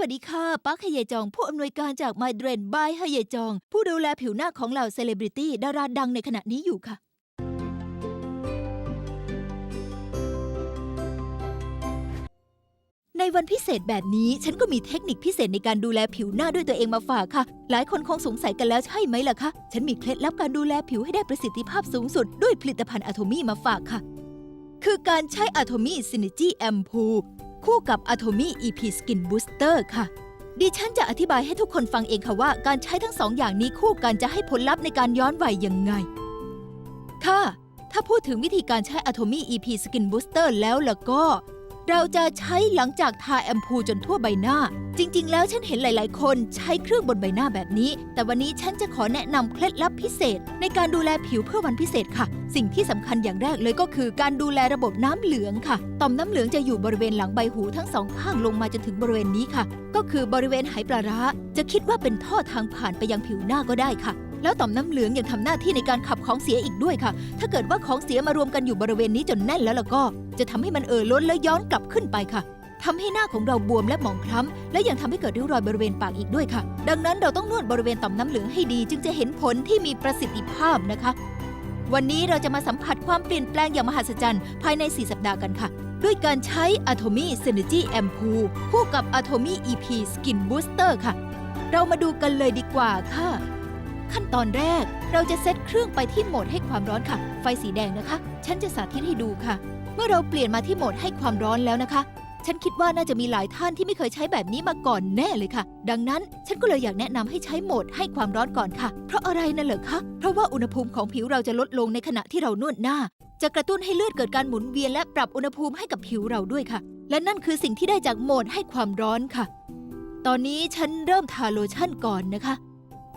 วัสดีค่ะปักฮเยจอง ผู้อำนวยการจาก My d r a n by ฮเยจอง ผู้ดูแลผิวหน้าของเหล่าเซเลบริตี้ดาราดังในขณะนี้อยู่ค่ะ ในวันพิเศษแบบนี้ ฉันก็มีเทคนิคพิเศษในการดูแลผิวหน้าด้วยตัวเองมาฝากค่ะ หลายคนคงสงสัยกันแล้วใช่ไหมล่ะคะ ฉันมีเคล็ดลับการดูแลผิวให้ได้ประสิทธิภาพสูงสุดด้วยผลิตภัณฑ์อะโทมี่มาฝากค่ะ คือการใช้อะโทมี่ซิน e จีแอมพู คู่กับ a t o m i EP Skin Booster ค่ะ ดิฉันจะอธิบายให้ทุกคนฟังเองค่ะว่าการใช้ทั้งสองอย่างนี้คู่กันจะให้ผลลัพธ์ในการย้อนวัยยังไง ค่ะ ถ้าพูดถึงวิธีการใช้ Atomy EP Skin Booster แล้วล่ะก็ เราจะใช้หลังจากทาแอมพูจนทั่วใบหน้า จริง ๆ แล้วฉันเห็นหลาย ๆ คนใช้เครื่องบนใบหน้าแบบนี้ แต่วันนี้ฉันจะขอแนะนำเคล็ดลับพิเศษ ในการดูแลผิวเพื่อวันพิเศษค่ะ สิ่งที่สำคัญอย่างแรกเลยก็คือ การดูแลระบบน้ำเหลืองค่ะ ต่อมน้ำเหลืองจะอยู่บริเวณหลังใบหูทั้งสองข้างลงมาจนถึงบริเวณนี้ค่ะ ก็คือบริเวณไหปลาร้า จะคิดว่าเป็นท่อทางผ่านไปยังผิวหน้าก็ได้ค่ะ แล้วต่อมน้ำเหลืองยังทำหน้าที่ในการขับของเสียอีกด้วยค่ะ ถ้าเกิดว่าของเสียมารวมกันอยู่บริเวณนี้จนแน่นแล้วล่ะก็ จะทำให้มันเอ่อล้นและย้อนกลับขึ้นไปค่ะทำให้หน้าของเราบวมและหมองคล้ำ และยังทำให้เกิดริ้วรอยบริเวณปากอีกด้วยค่ะ ดังนั้นเราต้องนวดบริเวณต่อมน้ำเหลืองให้ดี จึงจะเห็นผลที่มีประสิทธิภาพนะคะ วันนี้เราจะมาสัมผัสความเปลี่ยนแปลงอย่างมหัศจรรย์ ภายใน 4 สัปดาห์กันค่ะ ด้วยการใช้ Atomy Synergy Ampule คู่กับ Atomy EP Skin Booster ค่ะ เรามาดูกันเลยดีกว่าค่ะ ขั้นตอนแรก เราจะเซตเครื่องไปที่โหมดให้ความร้อนค่ะ ไฟสีแดงนะคะ ฉันจะสาธิตให้ดูค่ะ เมื่อเราเปลี่ยนมาที่โหมดให้ความร้อนแล้วนะคะ ฉันคิดว่าน่าจะมีหลายท่านที่ไม่เคยใช้แบบนี้มาก่อนแน่เลยค่ะ ดังนั้นฉันก็เลยอยากแนะนำให้ใช้โหมดให้ความร้อนก่อนค่ะ เพราะอะไรนั่นเหรอคะ เพราะว่าอุณหภูมิของผิวเราจะลดลงในขณะที่เรานวดหน้า จะกระตุ้นให้เลือดเกิดการหมุนเวียนและปรับอุณหภูมิให้กับผิวเราด้วยค่ะ และนั่นคือสิ่งที่ได้จากโหมดให้ความร้อนค่ะ ตอนนี้ฉันเริ่มทาโลชั่นก่อนนะคะ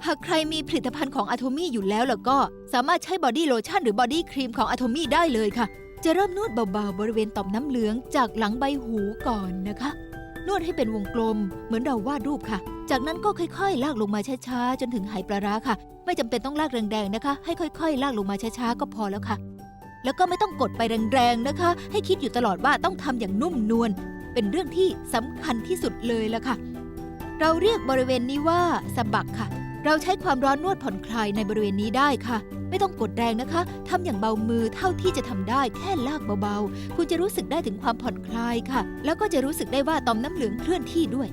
หากใครมีผลิตภัณฑ์ของ Atomy อยู่แล้วล่ะก็สามารถใช้บอดี้โลชั่นหรือบอดี้ครีมของ Atomy ได้เลยค่ะ จะเริ่มนวดเบาๆ บริเวณต่อมน้ำเหลืองจากหลังใบหูก่อนนะคะ นวดให้เป็นวงกลมเหมือนเราวาดรูปค่ะ จากนั้นก็ค่อยๆ ลากลงมาช้าๆ จนถึงไหปลาร้าค่ะ ไม่จำเป็นต้องลากแรงๆนะคะ ให้ค่อยๆ ลากลงมาช้าๆ ก็พอแล้วค่ะ แล้วก็ไม่ต้องกดไปแรงๆนะคะ ให้คิดอยู่ตลอดว่าต้องทำอย่างนุ่มนวล เป็นเรื่องที่สำคัญที่สุดเลยละค่ะ เราเรียกบริเวณนี้ว่าสะบักค่ะ เราใช้ความร้อนนวดผ่อนคลายในบริเวณนี้ได้ค่ะ ไม่ต้องกดแรงนะคะทำอย่างเบามือเท่าที่จะทำได้แค่ลากเบาๆ คุณจะรู้สึกได้ถึงความผ่อนคลายค่ะ แล้วก็จะรู้สึกได้ว่าต่อมน้ำเหลืองเคลื่อนที่ด้วย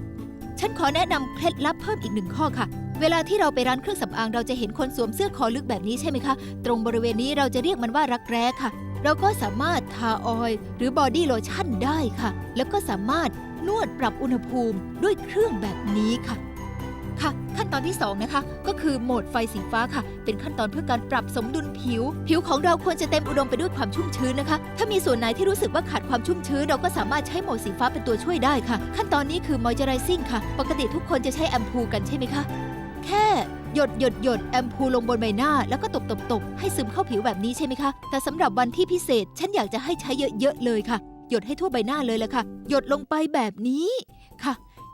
ฉันขอแนะนำเคล็ดลับเพิ่มอีกหนึ่งข้อค่ะ เวลาที่เราไปร้านเครื่องสำอางเราจะเห็นคนสวมเสื้อคอลึกแบบนี้ใช่ไหมคะ ตรงบริเวณนี้เราจะเรียกมันว่ารักแร้ค่ะ เราก็สามารถทาออยล์หรือบอดี้โลชั่นได้ค่ะ แล้วก็สามารถนวดปรับอุณหภูมิด้วยเครื่องแบบนี้ค่ะ ขั้นตอนที่ 2 นะคะ ก็คือโหมดไฟสีฟ้าค่ะ เป็นขั้นตอนเพื่อการปรับสมดุลผิว ผิวของเราควรจะเต็มอุดมไปด้วยความชุ่มชื้นนะคะ ถ้ามีส่วนไหนที่รู้สึกว่าขาดความชุ่มชื้น เราก็สามารถใช้โหมดสีฟ้าเป็นตัวช่วยได้ค่ะ ขั้นตอนนี้คือ moisturizing ค่ะ ปกติทุกคนจะใช้แอมพูกันใช่ไหมคะ แค่หยดหยดหยดแอมพูลงบนใบหน้า แล้วก็ตบตบตบให้ซึมเข้าผิวแบบนี้ใช่ไหมคะ แต่สำหรับวันที่พิเศษ ฉันอยากจะให้ใช้เยอะๆเลยค่ะ หยดให้ทั่วใบหน้าเลยละค่ะ หยดลงไปแบบนี้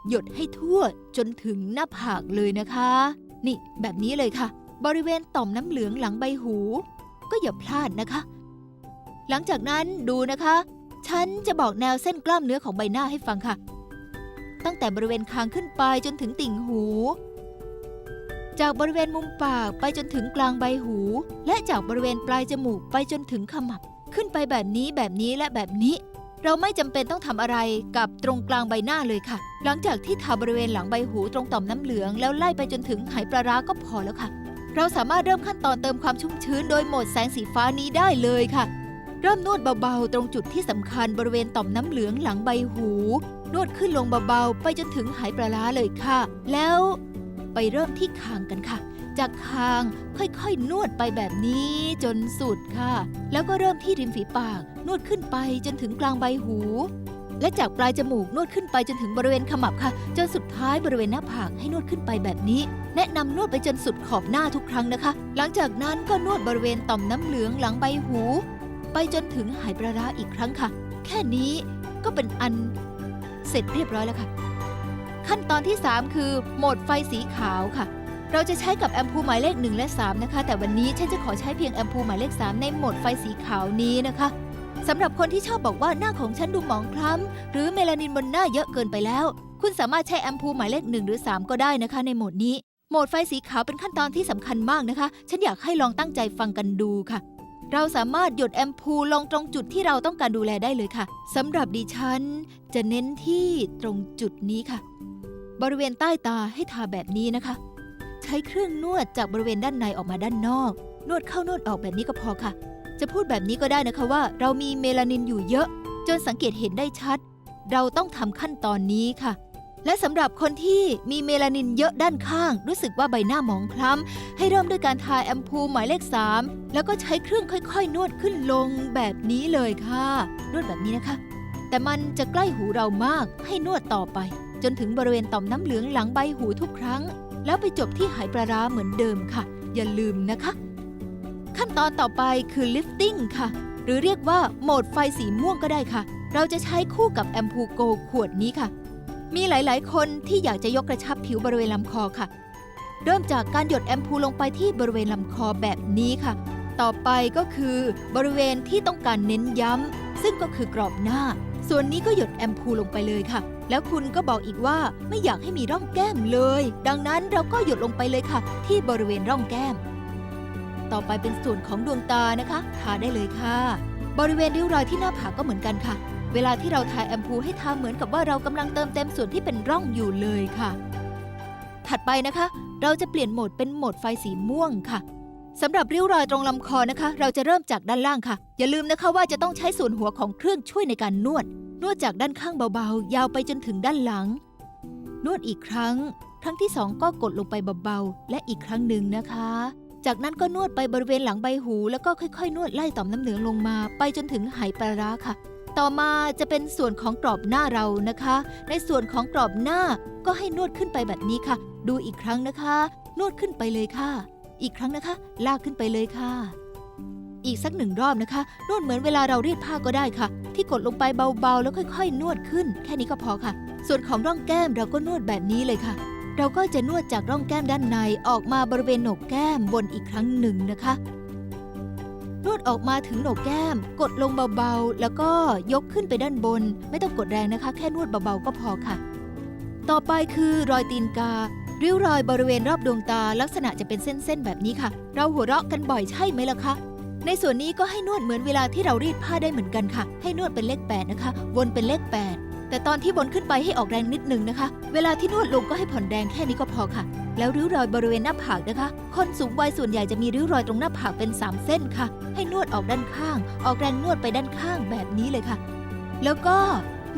หยดให้ทั่วจนถึงหน้าผากเลยนะคะ นี่แบบนี้เลยค่ะ บริเวณต่อมน้ำเหลืองหลังใบหู ก็อย่าพลาดนะคะ หลังจากนั้นดูนะคะ ฉันจะบอกแนวเส้นกล้ามเนื้อของใบหน้าให้ฟังค่ะ ตั้งแต่บริเวณคางขึ้นไปจนถึงติ่งหู จากบริเวณมุมปากไปจนถึงกลางใบหู และจากบริเวณปลายจมูกไปจนถึงขมับ ขึ้นไปแบบนี้แบบนี้และแบบนี้ เราไม่จำเป็นต้องทำอะไรกับตรงกลางใบหน้าเลยค่ะ หลังจากที่ทาบริเวณหลังใบหูตรงต่อมน้ำเหลือง แล้วไล่ไปจนถึงไหปลาร้าก็พอแล้วค่ะ เราสามารถเริ่มขั้นตอนเติมความชุ่มชื้นโดยโหมดแสงสีฟ้านี้ได้เลยค่ะ เริ่มนวดเบาๆ ตรงจุดที่สำคัญบริเวณต่อมน้ำเหลืองหลังใบหู นวดขึ้นลงเบาๆ ไปจนถึงไหปลาร้าเลยค่ะ แล้วไปเริ่มที่คางกันค่ะ จากคางค่อยๆ นวดไปแบบนี้จนสุดค่ะ แล้วก็เริ่มที่ริมฝีปาก นวดขึ้นไปจนถึงกลางใบหู และจากปลายจมูกนวดขึ้นไปจนถึงบริเวณขมับค่ะ จนสุดท้ายบริเวณหน้าผากให้นวดขึ้นไปแบบนี้ แนะนำนวดไปจนสุดขอบหน้าทุกครั้งนะคะ หลังจากนั้นก็นวดบริเวณต่อมน้ำเหลืองหลังใบหู ไปจนถึงหายปลาร้าอีกครั้งค่ะ แค่นี้ก็เป็นอันเสร็จเรียบร้อยแล้วค่ะ ขั้นตอนที่ 3 คือโหมดไฟสีขาวค่ะ เราจะใช้กับแอมพูหมายเลข 1 และ 3 นะคะ แต่วันนี้ฉันจะขอใช้เพียงแอมพูหมายเลข 3 ในโหมดไฟสีขาวนี้นะคะสำหรับคนที่ชอบบอกว่าหน้าของฉันดูหมองคล้ำ หรือเมลานินบนหน้าเยอะเกินไปแล้ว คุณสามารถใช้แอมพูหมายเลขหนึ่งหรือ 3 ก็ได้นะคะในโหมดนี้ โหมดไฟสีขาวเป็นขั้นตอนที่สำคัญมากนะคะ ฉันอยากให้ลองตั้งใจฟังกันดูค่ะเราสามารถหยดแอมพูลงตรงจุดที่เราต้องการดูแลได้เลยค่ะสำหรับดิฉัน จะเน้นที่ตรงจุดนี้ค่ะ บริเวณใต้ตาให้ทาแบบนี้นะคะ ใช้เครื่องนวดจากบริเวณด้านในออกมาด้านนอก นวดเข้านวดออกแบบนี้ก็พอค่ะ จะพูดแบบนี้ก็ได้นะคะว่า เรามีเมลานินอยู่เยอะ จนสังเกตเห็นได้ชัด เราต้องทำขั้นตอนนี้ค่ะ และสำหรับคนที่มีเมลานินเยอะด้านข้าง รู้สึกว่าใบหน้าหมองคล้ำให้เริ่มด้วยการทาแอมพูหมายเลข 3 แล้วก็ใช้เครื่องค่อยๆ นวดขึ้นลงแบบนี้เลยค่ะ นวดแบบนี้นะคะ แต่มันจะใกล้หูเรามากให้นวดต่อไป จนถึงบริเวณต่อมน้ำเหลืองหลังใบหูทุกครั้ง แล้วไปจบที่ไหปลาร้าเหมือนเดิมค่ะ อย่าลืมนะคะ ขั้นตอนต่อไปคือ lifting ค่ะ หรือเรียกว่าโหมดไฟสีม่วงก็ได้ค่ะ เราจะใช้คู่กับแอมพูโกขวดนี้ค่ะ มีหลายๆ คนที่อยากจะยกกระชับผิวบริเวณลำคอค่ะ เริ่มจากการหยดแอมพูลงไปที่บริเวณลำคอแบบนี้ค่ะ ต่อไปก็คือบริเวณที่ต้องการเน้นย้ำ ซึ่งก็คือกรอบหน้า ส่วนนี้ก็หยดแอมพูลงไปเลยค่ะ แล้วคุณก็บอกอีกว่าไม่อยากให้มีร่องแก้มเลย ดังนั้นเราก็หยดลงไปเลยค่ะ ที่บริเวณร่องแก้ม ต่อไปเป็นส่วนของดวงตานะคะทาได้เลยค่ะ บริเวณริ้วรอยที่หน้าผากก็เหมือนกันค่ะ เวลาที่เราทาแอมพูให้ทาเหมือนกับว่าเรากำลังเติมเต็มส่วนที่เป็นร่องอยู่เลยค่ะ ถัดไปนะคะ เราจะเปลี่ยนโหมดเป็นโหมดไฟสีม่วงค่ะ สำหรับริ้วรอยตรงลำคอนะคะ เราจะเริ่มจากด้านล่างค่ะ อย่าลืมนะคะว่าจะต้องใช้ส่วนหัวของเครื่องช่วยในการนวด นวดจากด้านข้างเบาๆ ยาวไปจนถึงด้านหลัง นวดอีกครั้ง ครั้งที่สองก็กดลงไปเบาๆ และอีกครั้งหนึ่งนะคะ จากนั้นก็นวดไปบริเวณหลังใบหู แล้วก็ค่อยๆ นวดไล่ต่อมน้ำเหลืองลงมา ไปจนถึงไหปลาร้าค่ะ ต่อมาจะเป็นส่วนของกรอบหน้าเรานะคะ ในส่วนของกรอบหน้าก็ให้นวดขึ้นไปแบบนี้ค่ะ ดูอีกครั้งนะคะ นวดขึ้นไปเลยค่ะ อีกครั้งนะคะ ลากขึ้นไปเลยค่ะ อีกสักหนึ่งรอบนะคะนวดเหมือนเวลาเรารีดผ้าก็ได้ค่ะ ที่กดลงไปเบาๆ แล้วค่อย ๆ นวดขึ้น แค่นี้ก็พอค่ะ ส่วนของร่องแก้มเราก็นวดแบบนี้เลยค่ะ เราก็จะนวดจากร่องแก้มด้านในออกมาบริเวณโหนกแก้มบนอีกครั้งหนึ่งนะคะนวดออกมาถึงโหนกแก้ม กดลงเบาๆ แล้วก็ยกขึ้นไปด้านบน ไม่ต้องกดแรงนะคะ แค่นวดเบาๆ ก็พอค่ะ ต่อไปคือรอยตีนกา ริ้วรอยบริเวณรอบดวงตาลักษณะจะเป็นเส้นๆแบบนี้ค่ะ เราหัวเราะกันบ่อยใช่ไหมล่ะคะ ในส่วนนี้ก็ให้นวดเหมือนเวลาที่เรารีดผ้าได้เหมือนกันค่ะ ให้นวดเป็นเลข 8 นะคะ วนเป็นเลข 8 แต่ตอนที่วนขึ้นไปให้ออกแรงนิดหนึงนะคะ เวลาที่นวดลงก็ให้ผ่อนแรงแค่นี้ก็พอค่ะ แล้วริ้วรอยบริเวณหน้าผากนะคะ คนสูงวัยส่วนใหญ่จะมีริ้วรอยตรงหน้าผากเป็น 3 เส้นค่ะ ให้นวดออกด้านข้าง ออกแรงนวดไปด้านข้างแบบนี้เลยค่ะ แล้วก็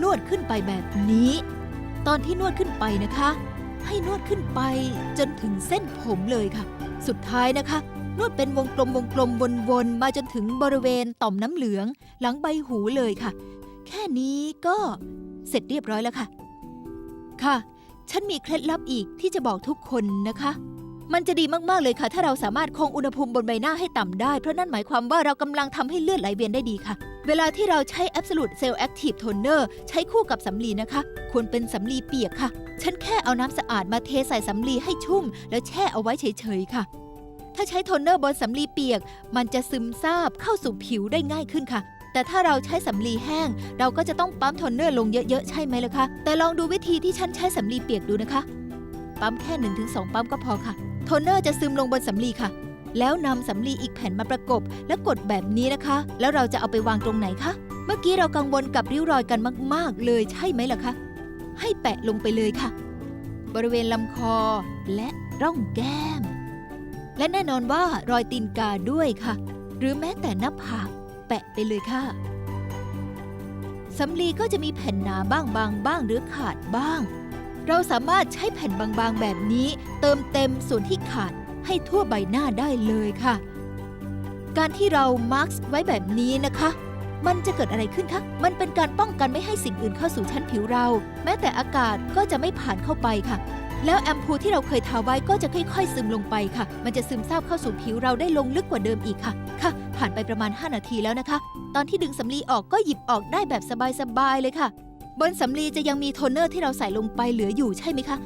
นวดขึ้นไปแบบนี้ ตอนที่นวดขึ้นไปนะคะ ให้นวดขึ้นไปจนถึงเส้นผมเลยค่ะ สุดท้ายนะคะ นวดเป็นวงกลมวงกลมวนๆ มาจนถึงบริเวณต่อมน้ำเหลือง หลังใบหูเลยค่ะ แค่นี้ก็เสร็จเรียบร้อยแล้วค่ะ ค่ะ ฉันมีเคล็ดลับอีกที่จะบอกทุกคนนะคะ มันจะดีมากๆเลยค่ะ ถ้าเราสามารถคงอุณหภูมิบนใบหน้าให้ต่ำได้ เพราะนั่นหมายความว่าเรากำลังทำให้เลือดไหลเวียนได้ดีค่ะ เวลาที่เราใช้ Absolute Cell Active Toner ใช้คู่กับสำลีนะคะ ควรเป็นสำลีเปียกค่ะ ฉันแค่เอาน้ำสะอาดมาเทใส่สำลีให้ชุ่ม แล้วแช่เอาไว้เฉยๆค่ะ ถ้าใช้โทนเนอร์บนสำลีเปียก มันจะซึมซาบเข้าสู่ผิวได้ง่ายขึ้นค่ะ แต่ถ้าเราใช้สำลีแห้ง เราก็จะต้องปั๊มโทนเนอร์ลงเยอะๆ ใช่ไหมล่ะคะ แต่ลองดูวิธีที่ฉันใช้สำลีเปียกดูนะคะ ปั๊มแค่ 1-2 ปั๊มก็พอค่ะ โทนเนอร์จะซึมลงบนสำลีค่ะ แล้วนำสำลีอีกแผ่นมาประกบ และกดแบบนี้นะคะ แล้วเราจะเอาไปวางตรงไหนคะ เมื่อกี้เรากังวลกับริ้วรอยกันมาก ๆ เลยใช่ไหมล่ะคะ ให้แปะลงไปเลยค่ะ บริเวณลำคอและร่องแก้ม และแน่นอนว่ารอยตีนกาด้วยค่ะ หรือแม้แต่หน้าผากแปะไปเลยค่ะสำลีก็จะมีแผ่นหนาบ้างบางบ้างหรือขาดบ้าง เราสามารถใช้แผ่นบางๆแบบนี้ เติมเต็มส่วนที่ขาด ให้ทั่วใบหน้าได้เลยค่ะ การที่เรามาร์กไว้แบบนี้นะคะ มันจะเกิดอะไรขึ้นคะ มันเป็นการป้องกันไม่ให้สิ่งอื่นเข้าสู่ชั้นผิวเรา แม้แต่อากาศก็จะไม่ผ่านเข้าไปค่ะ แล้วแอมพูที่เราเคยทาไว้ก็จะค่อยๆ ซึมลงไปค่ะ มันจะซึมซาบเข้าสู่ผิวเราได้ลงลึกกว่าเดิมอีกค่ะ ค่ะ ผ่านไปประมาณ 5 นาทีแล้วนะคะ ตอนที่ดึงสำลีออกก็หยิบออกได้แบบสบายๆเลยค่ะ บนสำลีจะยังมีโทนเนอร์ที่เราใส่ลงไปเหลืออยู่ใช่ไหมคะ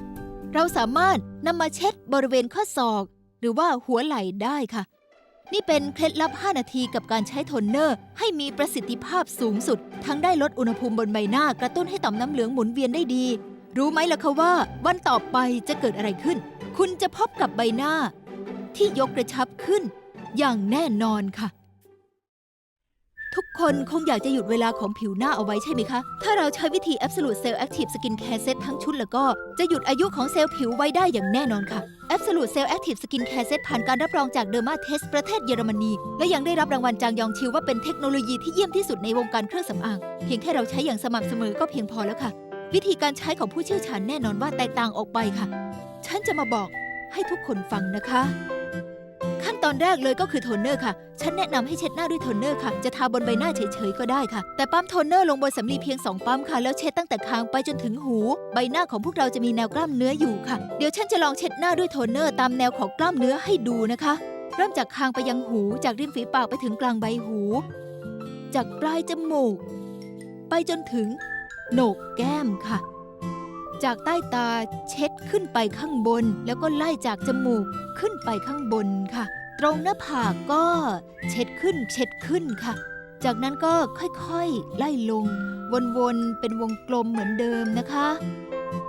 เราสามารถนำมาเช็ดบริเวณข้อศอก หรือว่าหัวไหล่ได้ค่ะ นี่เป็นเคล็ดลับ 5 นาทีกับการใช้โทนเนอร์ ให้มีประสิทธิภาพสูงสุด ทั้งได้ลดอุณหภูมิบนใบหน้ากระตุ้นให้ต่อมน้ำเหลืองหมุนเวียนได้ดี รู้ไหมล่ะคะว่า วันต่อไปจะเกิดอะไรขึ้น คุณจะพบกับใบหน้า ที่ยกกระชับขึ้น อย่างแน่นอนค่ะ ทุกคนคงอยากจะหยุดเวลาของผิวหน้าเอาไว้ใช่ไหมคะ ถ้าเราใช้วิธี Absolute Cell Active Skin Care Set ทั้งชุดแล้วก็จะหยุดอายุของเซลล์ผิวไว้ได้อย่างแน่นอนค่ะ Absolute Cell Active Skin Care Set ผ่านการรับรองจากเดอร์มาเทสประเทศเยอรมนี และยังได้รับรางวัลจางยองชิวว่าเป็นเทคโนโลยีที่เยี่ยมที่สุดในวงการเครื่องสำอาง เพียงแค่เราใช้อย่างสม่ำเสมอก็เพียงพอแล้วค่ะ วิธีการใช้ของผู้เชี่ยวชาญแน่นอนว่าแตกต่างออกไปค่ะ ฉันจะมาบอกให้ทุกคนฟังนะคะ ขั้นตอนแรกเลยก็คือโทนเนอร์ค่ะ ฉันแนะนำให้เช็ดหน้าด้วยโทนเนอร์ค่ะ จะทาบนใบหน้าเฉยๆก็ได้ค่ะ แต่ปั๊มโทนเนอร์ลงบนสำลีเพียง 2 ปั๊มค่ะ แล้วเช็ดตั้งแต่คางไปจนถึงหู ใบหน้าของพวกเราจะมีแนวกล้ามเนื้ออยู่ค่ะ เดี๋ยวฉันจะลองเช็ดหน้าด้วยโทนเนอร์ตามแนวของกล้ามเนื้อให้ดูนะคะ เริ่มจากคางไปยังหู จากริมฝีปากไปถึงกลางใบหู จากปลายจมูก ไปจนถึงโหนกแก้มค่ะ จากใต้ตาเช็ดขึ้นไปข้างบน แล้วก็ไล่จากจมูกขึ้นไปข้างบนค่ะ ตรงหน้าผากก็เช็ดขึ้นเช็ดขึ้นค่ะ จากนั้นก็ค่อยๆ ไล่ลง วนๆ เป็นวงกลมเหมือนเดิมนะคะ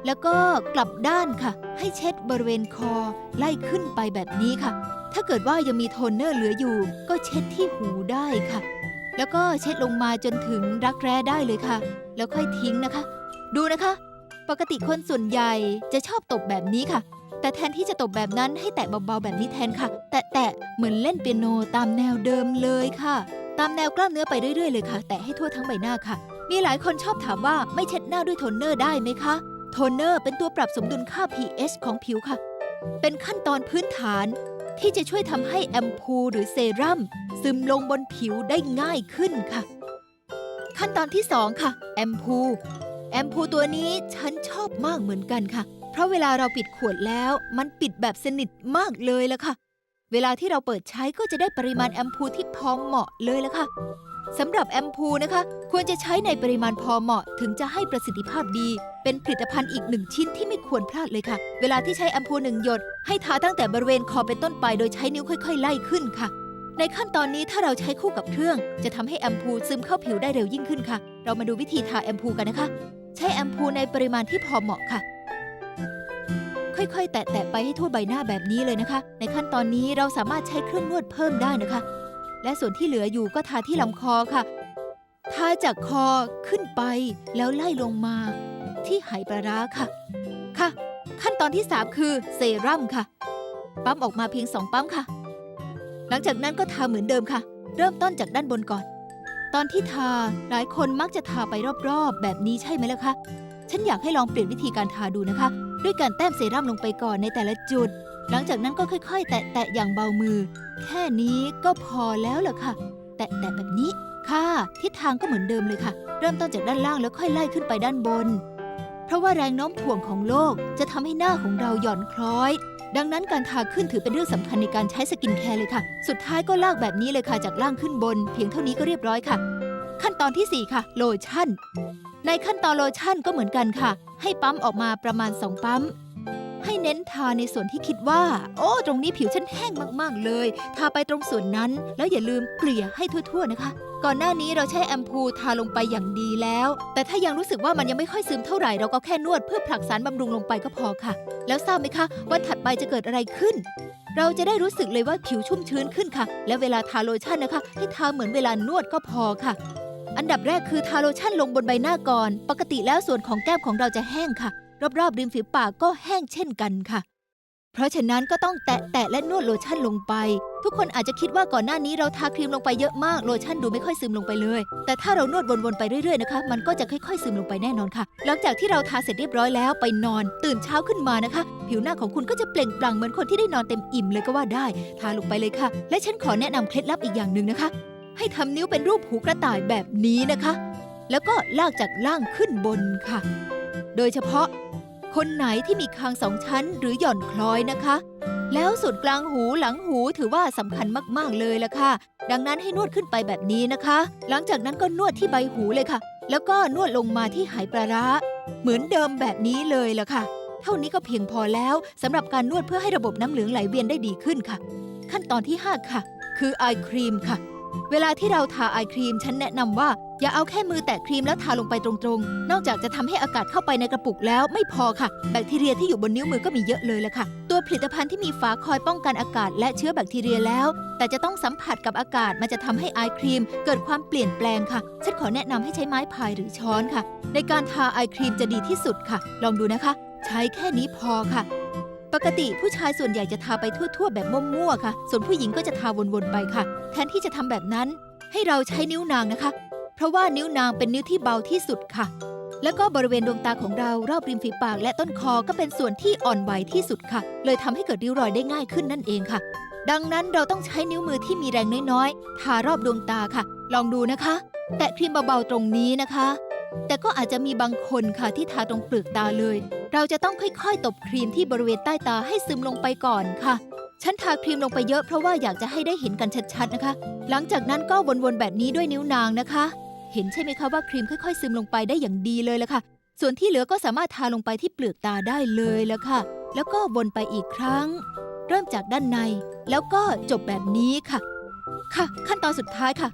แล้วก็กลับด้านค่ะ ให้เช็ดบริเวณคอไล่ขึ้นไปแบบนี้ค่ะ ถ้าเกิดว่ายังมีโทนเนอร์เหลืออยู่ ก็เช็ดที่หูได้ค่ะ แล้วก็เช็ดลงมาจนถึงรักแร้ได้เลยค่ะ แล้วค่อยทิ้งนะคะ ดูนะคะ ปกติคนส่วนใหญ่จะชอบตบแบบนี้ค่ะ แต่แทนที่จะตบแบบนั้นให้แตะเบาๆแบบนี้แทนค่ะ แตะแตะๆเหมือนเล่นเปียโนตามแนวเดิมเลยค่ะ ตามแนวกล้ามเนื้อไปเรื่อยๆเลยค่ะ แตะให้ทั่วทั้งใบหน้าค่ะ มีหลายคนชอบถามว่าไม่เช็ดหน้าด้วยโทนเนอร์ได้ไหมคะ โทนเนอร์เป็นตัวปรับสมดุลค่า pH ของผิวค่ะ เป็นขั้นตอนพื้นฐานที่จะช่วยทำให้แอมพูหรือเซรั่มซึมลงบนผิวได้ง่ายขึ้นค่ะ ขั้นตอนที่ 2 ค่ะ แอมพู แอมพูลตัวนี้ฉันชอบมากเหมือนกันค่ะ เพราะเวลาเราปิดขวดแล้ว มันปิดแบบสนิทมากเลยละค่ะ เวลาที่เราเปิดใช้ก็จะได้ปริมาณแอมพูลที่พอเหมาะเลยละค่ะสำหรับแอมพูลนะคะ ควรจะใช้ในปริมาณพอเหมาะถึงจะให้ประสิทธิภาพดี เป็นผลิตภัณฑ์อีกหนึ่งชิ้นที่ไม่ควรพลาดเลยค่ะ เวลาที่ใช้แอมพูลหนึ่งหยด ให้ทาตั้งแต่บริเวณคอเป็นต้นไป โดยใช้นิ้วค่อย ๆ ไล่ขึ้นค่ะ ในขั้นตอนนี้ถ้าเราใช้คู่กับเครื่อง จะทำให้แอมพูลซึมเข้าผิวได้เร็วยิ่งขึ้นค่ะ เรามาดูวิธีทาแอมพูลกันนะคะ ใช้แอมพูในปริมาณที่พอเหมาะค่ะ ค่อยๆ แตะๆไปให้ทั่วใบหน้าแบบนี้เลยนะคะ ในขั้นตอนนี้เราสามารถใช้เครื่องนวดเพิ่มได้นะคะ และส่วนที่เหลืออยู่ก็ทาที่ลำคอค่ะ ทาจากคอขึ้นไปแล้วไล่ลงมา ที่ไหปลาร้าค่ะ ค่ะ ขั้นตอนที่ 3 คือเซรั่มค่ะ ปั๊มออกมาเพียง 2 ปั๊มค่ะ หลังจากนั้นก็ทาเหมือนเดิมค่ะ เริ่มต้นจากด้านบนก่อน ตอนที่ทาหลายคนมักจะทาไปรอบๆ แบบนี้ใช่ไหมล่ะคะ ฉันอยากให้ลองเปลี่ยนวิธีการทาดูนะคะ ด้วยการแต้มเซรั่มลงไปก่อนในแต่ละจุด หลังจากนั้นก็ค่อย ๆ แตะๆอย่างเบามือ แค่นี้ก็พอแล้วล่ะค่ะ แตะๆแบบนี้ค่ะทิศทางก็เหมือนเดิมเลยค่ะ เริ่มต้นจากด้านล่างแล้วค่อยไล่ขึ้นไปด้านบน เพราะว่าแรงโน้มถ่วงของโลกจะทำให้หน้าของเราหย่อนคล้อย ดังนั้นการทาขึ้นถือเป็นเรื่องสำคัญในการใช้สกินแคร์เลยค่ะ สุดท้ายก็ลากแบบนี้เลยค่ะจากล่างขึ้นบน เพียงเท่านี้ก็เรียบร้อยค่ะ ขั้นตอนทีสี่ 4 ค่ะ โลชั่น ในขั้นตอนโลชั่นก็เหมือนกันค่ะ ให้ปั๊มออกมาประมาณ 2 ปั๊ม ให้เน้นทาในส่วนที่คิดว่า โอ้ ตรงนี้ผิวฉันแห้งมากๆเลย ทาไปตรงส่วนนั้น แล้วอย่าลืมเกลี่ยให้ทั่ว ๆ นะคะ ก่อนหน้านี้เราใช้แอมพูทาลงไปอย่างดีแล้ว แต่ถ้ายังรู้สึกว่ามันยังไม่ค่อยซึมเท่าไหร่เราก็แค่นวดเพื่อผลักสารบำรุงลงไปก็พอค่ะ แล้วทราบไหมคะวันถัดไปจะเกิดอะไรขึ้น เราจะได้รู้สึกเลยว่าผิวชุ่มชื้นขึ้นค่ะ และเวลาทาโลชั่นนะคะ ให้ทาเหมือนเวลานวดก็พอค่ะ อันดับแรกคือทาโลชั่นลงบนใบหน้าก่อน ปกติแล้วส่วนของแก้มของเราจะแห้งค่ะ รอบๆริมฝีปากก็แห้งเช่นกันค่ะ เพราะฉะนั้นก็ต้องแตะแตะและนวดโลชั่นลงไป ทุกคนอาจจะคิดว่าก่อนหน้านี้เราทาครีมลงไปเยอะมากโลชั่นดูไม่ค่อยซึมลงไปเลย แต่ถ้าเรานวดวนๆไปเรื่อยๆนะคะ มันก็จะค่อยๆซึมลงไปแน่นอนค่ะ หลังจากที่เราทาเสร็จเรียบร้อยแล้วไปนอน ตื่นเช้าขึ้นมานะคะ ผิวหน้าของคุณก็จะเปล่งปลั่งเหมือนคนที่ได้นอนเต็มอิ่มเลยก็ว่าได้ ทาลงไปเลยค่ะ และฉันขอแนะนำเคล็ดลับอีกอย่างหนึ่งนะคะ ให้ทำนิ้วเป็นรูปหูกระต่ายแบบนี้นะคะ แล้วก็ลากจากล่างขึ้นบนค่ะ โดยเฉพาะ คนไหนที่มีคางสองชั้นหรือหย่อนคล้อยนะคะ แล้วส่วนกลางหูหลังหูถือว่าสำคัญมากๆเลยละค่ะ ดังนั้นให้นวดขึ้นไปแบบนี้นะคะ หลังจากนั้นก็นวดที่ใบหูเลยค่ะ แล้วก็นวดลงมาที่ไหปลาร้า เหมือนเดิมแบบนี้เลยละค่ะ เท่านี้ก็เพียงพอแล้วสำหรับการนวดเพื่อให้ระบบน้ำเหลืองไหลเวียนได้ดีขึ้นค่ะ ขั้นตอนที่ 5 ค่ะ คือไอครีมค่ะ เวลาที่เราทาไอครีม ฉันแนะนำว่า อย่าเอาแค่มือแตะครีมแล้วทาลงไปตรงๆ นอกจากจะทำให้อากาศเข้าไปในกระปุกแล้วไม่พอค่ะ แบคทีเรียที่อยู่บนนิ้วมือก็มีเยอะเลยละค่ะ ตัวผลิตภัณฑ์ที่มีฝาคอยป้องกันอากาศและเชื้อแบคทีเรียแล้ว แต่จะต้องสัมผัสกับอากาศมันจะทำให้ไอครีม เกิดความเปลี่ยนแปลงค่ะ ฉันขอแนะนำให้ใช้ไม้พายหรือช้อนค่ะ ในการทาไอครีมจะดีที่สุดค่ะ ลองดูนะคะ ใช้แค่นี้พอค่ะ ปกติผู้ชายส่วนใหญ่จะทาไปทั่วๆ แบบมั่วๆค่ะ ส่วนผู้หญิงก็จะทาวนๆไปค่ะ แทนที่จะทำแบบนั้น ให้เราใช้นิ้วนางนะคะ เพราะว่านิ้วนางเป็นนิ้วที่เบาที่สุดค่ะ แล้วก็บริเวณดวงตาของเรารอบริมฝีปากและต้นคอก็เป็นส่วนที่อ่อนไหวที่สุดค่ะ เลยทำให้เกิดริ้วรอยได้ง่ายขึ้นนั่นเองค่ะ ดังนั้นเราต้องใช้นิ้วมือที่มีแรงน้อยๆ ทารอบดวงตาค่ะ ลองดูนะคะ แตะครีมเบาๆตรงนี้นะคะ แต่ก็อาจจะมีบางคนค่ะที่ทาตรงเปลือกตาเลย เราจะต้องค่อยๆ ตบครีมที่บริเวณใต้ตาให้ซึมลงไปก่อนค่ะ ฉันทาครีมลงไปเยอะเพราะว่าอยากจะให้ได้เห็นกันชัดๆนะคะ หลังจากนั้นก็วนๆแบบนี้ด้วยนิ้วนางนะคะ เห็นใช่ไหมคะว่าครีมค่อยๆ ซึมลงไปได้อย่างดีเลยละค่ะ ส่วนที่เหลือก็สามารถทาลงไปที่เปลือกตาได้เลยละค่ะ แล้วก็วนไปอีกครั้ง เริ่มจากด้านใน แล้วก็จบแบบนี้ค่ะ ค่ะ ขั้นตอนสุดท้ายค่ะ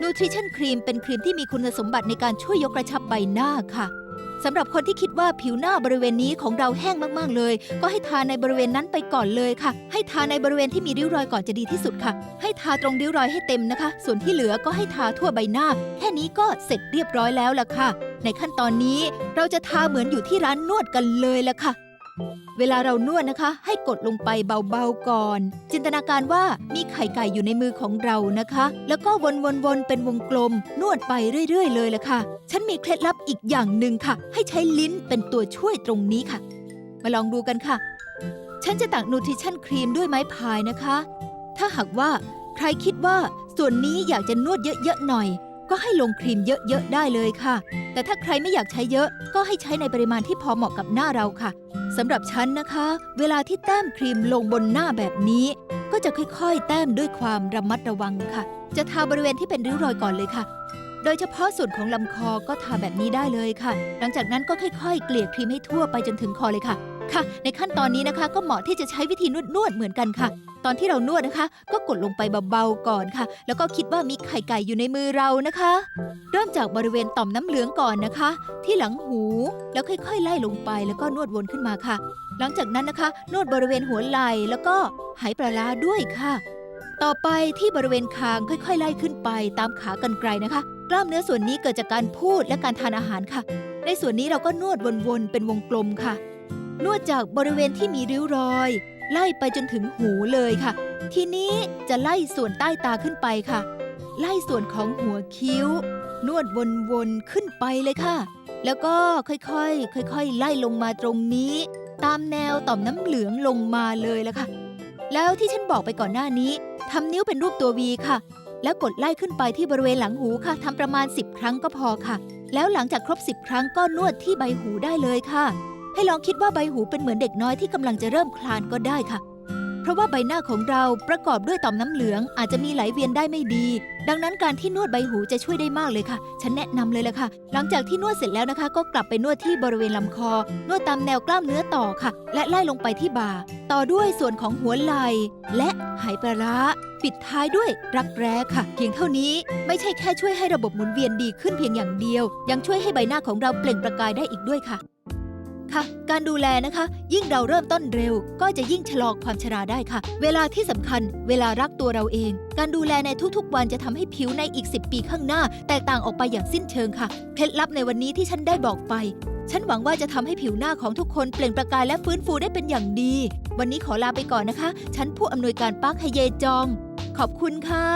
Nutrition Cream Nutrition Cream เป็นครีมที่มีคุณสมบัติในการช่วยยกกระชับใบหน้าค่ะสำหรับคนที่คิดว่าผิวหน้าบริเวณนี้ของเราแห้งมากๆเลย ก็ให้ทาในบริเวณนั้นไปก่อนเลยค่ะ ให้ทาในบริเวณที่มีริ้วรอยก่อนจะดีที่สุดค่ะ ให้ทาตรงริ้วรอยให้เต็มนะคะ ส่วนที่เหลือก็ให้ทาทั่วใบหน้า แค่นี้ก็เสร็จเรียบร้อยแล้วล่ะค่ะ ในขั้นตอนนี้เราจะทาเหมือนอยู่ที่ร้านนวดกันเลยล่ะค่ะ เวลาเรานวดนะคะ ให้กดลงไปเบาๆก่อน จินตนาการว่ามีไข่ไก่อยู่ในมือของเรานะคะ แล้วก็วนๆๆเป็นวงกลม นวดไปเรื่อย ๆ เลยละค่ะ ฉันมีเคล็ดลับอีกอย่างหนึ่งค่ะ ให้ใช้ลิ้นเป็นตัวช่วยตรงนี้ค่ะ มาลองดูกันค่ะ ฉันจะตักนูทริชั่นครีมด้วยไม้พายนะคะ ถ้าหากว่าใครคิดว่าส่วนนี้อยากจะนวดเยอะๆหน่อย ก็ให้ลงครีมเยอะๆได้เลยค่ะ แต่ถ้าใครไม่อยากใช้เยอะก็ให้ใช้ในปริมาณที่พอเหมาะกับหน้าเราค่ะสำหรับฉันนะคะ เวลาที่แต้มครีมลงบนหน้าแบบนี้ ก็จะค่อยๆ แต้มด้วยความระมัดระวังค่ะ จะทาบริเวณที่เป็นริ้วรอยก่อนเลยค่ะ โดยเฉพาะส่วนของลำคอก็ทาแบบนี้ได้เลยค่ะ หลังจากนั้นก็ค่อยๆ เกลี่ยครีมให้ทั่วไปจนถึงคอเลยค่ะ ค่ะ ในขั้นตอนนี้นะคะ ก็เหมาะที่จะใช้วิธีนวดนวดๆเหมือนกันค่ะ ตอนที่เรานวดนะคะ ก็กดลงไปเบาๆก่อนค่ะ แล้วก็คิดว่ามีไข่ไก่อยู่ในมือเรานะคะ เริ่มจากบริเวณต่อมน้ำเหลืองก่อนนะคะ ที่หลังหูแล้วค่อยๆ ไล่ลงไปแล้วก็นวดวนขึ้นมาค่ะ หลังจากนั้นนะคะ นวดบริเวณหัวไหล่แล้วก็ไหปลาร้าด้วยค่ะ ต่อไปที่บริเวณคางค่อยๆ ไล่ขึ้นไปตามขากรรไกรนะคะ กล้ามเนื้อส่วนนี้เกิดจากการพูดและการทานอาหารค่ะ ในส่วนนี้เราก็นวดวนๆเป็นวงกลมค่ะ นวดจากบริเวณที่มีริ้วรอย ไล่ไปจนถึงหูเลยค่ะ ทีนี้จะไล่ส่วนใต้ตาขึ้นไปค่ะ ไล่ส่วนของหัวคิ้ว นวดวนๆขึ้นไปเลยค่ะ แล้วก็ค่อยๆค่อยๆ ไล่ลงมาตรงนี้ ตามแนวต่อมน้ำเหลืองลงมาเลยละค่ะ แล้วที่ฉันบอกไปก่อนหน้านี้ทำนิ้วเป็นรูปตัววีค่ะ แล้วกดไล่ขึ้นไปที่บริเวณหลังหูค่ะทำประมาณ 10 ครั้งก็พอค่ะ แล้วหลังจากครบ 10 ครั้งก็นวดที่ใบหูได้เลยค่ะ ให้ลองคิดว่าใบหูเป็นเหมือนเด็กน้อยที่กำลังจะเริ่มคลานก็ได้ค่ะ เพราะว่าใบหน้าของเราประกอบด้วยต่อมน้ำเหลืองอาจจะมีไหลเวียนได้ไม่ดี ดังนั้นการที่นวดใบหูจะช่วยได้มากเลยค่ะ ฉันแนะนำเลยละค่ะ หลังจากที่นวดเสร็จแล้วนะคะ ก็กลับไปนวดที่บริเวณลำคอ นวดตามแนวกล้ามเนื้อต่อค่ะ และไล่ลงไปที่บ่า ต่อด้วยส่วนของหัวไหล่และไหปลาร้าปิดท้ายด้วยรักแร้ค่ะ เพียงเท่านี้ไม่ใช่แค่ช่วยให้ระบบหมุนเวียนดีขึ้นเพียงอย่างเดียว ยังช่วยให้ใบหน้าของเราเปล่งประกายได้อีกด้วยค่ะ ค่ะ การดูแลนะคะ ยิ่งเราเริ่มต้นเร็ว ก็จะยิ่งชะลอความชราได้ค่ะ เวลาที่สำคัญ เวลารักตัวเราเอง การดูแลในทุกๆ วันจะทำให้ผิวในอีก 10 ปีข้างหน้า แตกต่างออกไปอย่างสิ้นเชิงค่ะ เคล็ดลับในวันนี้ที่ฉันได้บอกไป ฉันหวังว่าจะทำให้ผิวหน้าของทุกคนเปล่งประกายและฟื้นฟูได้เป็นอย่างดี วันนี้ขอลาไปก่อนนะคะ ฉันผู้อำนวยการปาร์คไฮเยจอง ขอบคุณค่ะ